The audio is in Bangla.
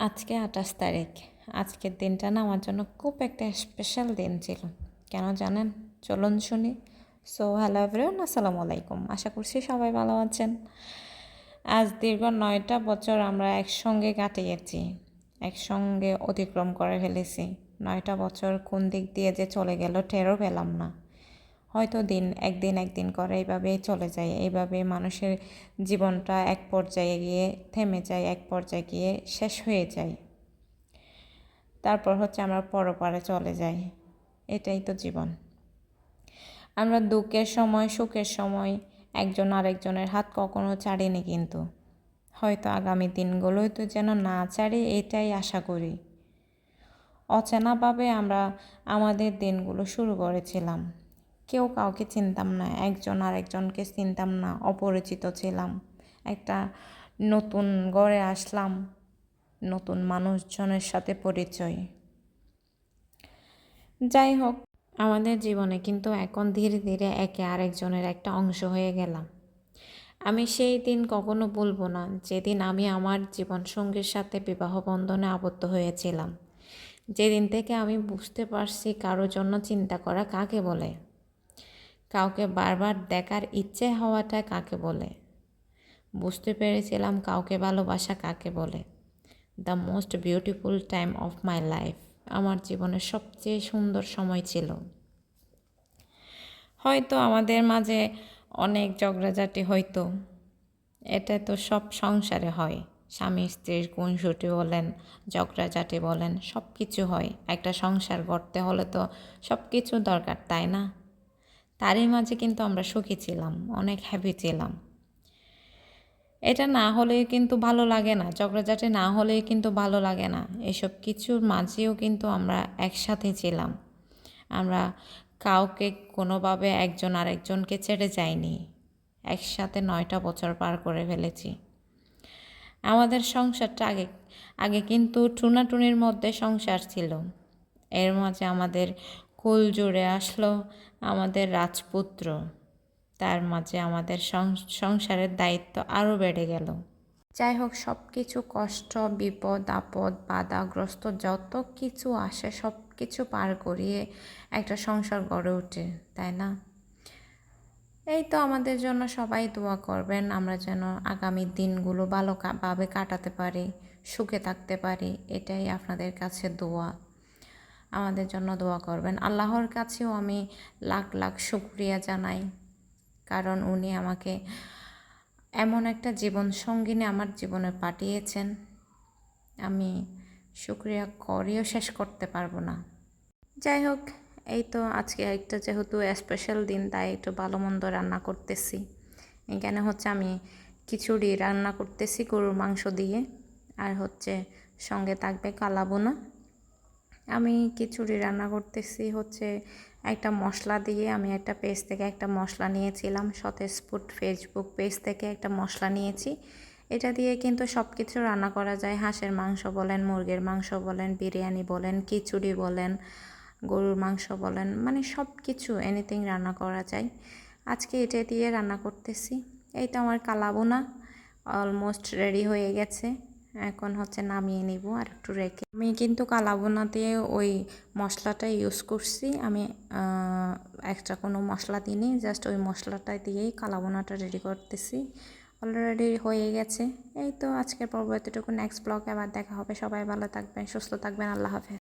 আজকে আঠাশ তারিখ। আজকের দিনটা না আমার জন্য খুব একটা স্পেশাল দিন ছিল। কেন জানেন? চলুন শুনি। সো হ্যালো এভরিওয়ান আসসালামু আলাইকুম। আশা করছি সবাই ভালো আছেন। আজ দীর্ঘ নয়টা বছর আমরা একসঙ্গে কাটিয়েছি। একসঙ্গে অতিক্রম করে ফেলেছি। নয়টা বছর কোন দিক দিয়ে যে চলে গেল টেরও পেলাম না। হয়তো দিন, একদিন একদিন করে এইভাবেই চলে যায়। এইভাবে মানুষের জীবনটা এক পর্যায়ে গিয়ে থেমে যায়, এক পর্যায়ে গিয়ে শেষ হয়ে যায়। তারপর হচ্ছে আমরা পরপারে চলে যাই। এটাই তো জীবন। আমরা দুঃখের সময়, সুখের সময় একজন আরেকজনের হাত কখনো ছাড়িনি কিন্তু। হয়তো আগামী দিনগুলোই তো যেন না ছাড়ি, এটাই আশা করি। অচেনাভাবে আমরা আমাদের দিনগুলো শুরু করেছিলাম। কেউ কাউকে চিনতাম না, একজন আরেকজনকে চিনতাম না, অপরিচিত ছিলাম। একটা নতুন গড়ে আসলাম, নতুন মানুষজনের সাথে পরিচয়। যাই হোক, আমাদের জীবনে কিন্তু এখন ধীরে ধীরে একে আরেকজনের একটা অংশ হয়ে গেলাম। আমি সেই দিন কখনো বলব না, যেদিন আমি আমার জীবন সঙ্গীর সাথে বিবাহ বন্ধনে আবদ্ধ হয়েছিলাম। যেদিন থেকে আমি বুঝতে পারছি কারোর জন্য চিন্তা করা কাকে বলে। কাউকে বারবার দেখার ইচ্ছে হওয়াটা কাকে বলে? বুঝতে পেরেছিলাম কাউকে ভালোবাসা কাকে বলে। The most beautiful time of my life আমার জীবনের সবচেয়ে সুন্দর সময় ছিল। হয়তো আমাদের মাঝে অনেক ঝগড়াঝাটি হয়তো। এটা তো সব সংসারে হয়। স্বামী স্ত্রীর কুনসুটি বলেন, ঝগড়াঝাটি বলেন সব কিছু হয়। একটা সংসার গড়তে হলে তো সব কিছু দরকার, তাই না? তারই মাঝে কিন্তু আমরা সুখী ছিলাম, অনেক হ্যাপি ছিলাম। এটা না হলে কিন্তু ভালো লাগে না, ঝগড়াঝাটি না হলে কিন্তু ভালো লাগে না। এসব কিছুর মাঝেও কিন্তু আমরা একসাথে ছিলাম। আমরা কাউকে কোনোভাবে একজন আরেকজনকে ছেড়ে যাইনি। একসাথে নয়টা বছর পার করে ফেলেছি। আমাদের সংসারটা আগে আগে কিন্তু টুনাটুনির মধ্যে সংসার ছিল। এর মাঝে আমাদের কুল জুড়ে আসলো আমাদের রাজপুত্র। তার মাঝে আমাদের সংসারের দায়িত্ব আরও বেড়ে গেল। যাই হোক সব কিছু কষ্ট, বিপদ, আপদ, বাধাগ্রস্ত, যত কিছু আসে সব কিছু পার করিয়ে একটা সংসার গড়ে ওঠে, তাই না? এই তো আমাদের জন্য সবাই দোয়া করবেন, আমরা যেন আগামী দিনগুলো ভালোভাবে কাটাতে পারি, সুখে থাকতে পারি, এটাই আপনাদের কাছে দোয়া। আমাদের জন্য দোয়া করবেন। আল্লাহর কাছেও আমি লাখ লাখ শুক্রিয়া জানাই। কারণ উনি আমাকে এমন একটা জীবন সঙ্গিনী আমার জীবনে পাঠিয়েছেন। আমি শুক্রিয়া করেও শেষ করতে পারব না। যাই হোক, এই তো আজকে একটা যেহেতু স্পেশাল দিন, তাই একটু ভালো মন্দ রান্না করতেছি। এখানে হচ্ছে আমি খিচুড়ি রান্না করতেছি, গরুর মাংস দিয়ে। আর হচ্ছে সঙ্গে থাকবে কালাবোনা। আমি খিচুড়ি রান্না করতেছি হচ্ছে একটা মশলা দিয়ে। আমি একটা পেজ থেকে একটা মশলা নিয়েছিলাম, সতেজ ফুড ফেসবুক পেজ থেকে একটা মশলা নিয়েছি। এটা দিয়ে কিন্তু সব কিছু রান্না করা যায়। হাঁসের মাংস বলেন, মুরগির মাংস বলেন, বিরিয়ানি বলেন, খিচুড়ি বলেন, গরুর মাংস বলেন মানে সব কিছু এনিথিং রান্না করা যায়। আজকে এটা দিয়ে রান্না করতেছি। এই তো আমার কালাবোনা অলমোস্ট রেডি হয়ে গেছে। এখন হচ্ছে নামিয়ে নিব আর একটু রেখে। আমি কিন্তু কালাবোনা দিয়ে ওই মশলাটা ইউজ করছি। আমি একটা কোনো মশলা দিইনি জাস্ট ওই মশলাটা দিয়েই কালাবোনাটা রেডি করতেছি। অলরেডি হয়ে গেছে। এই তো আজকের পর্ব এতটুকু। নেক্সট ব্লগে আবার দেখা হবে। সবাই ভালো থাকবেন, সুস্থ থাকবেন। আল্লাহ হাফেজ।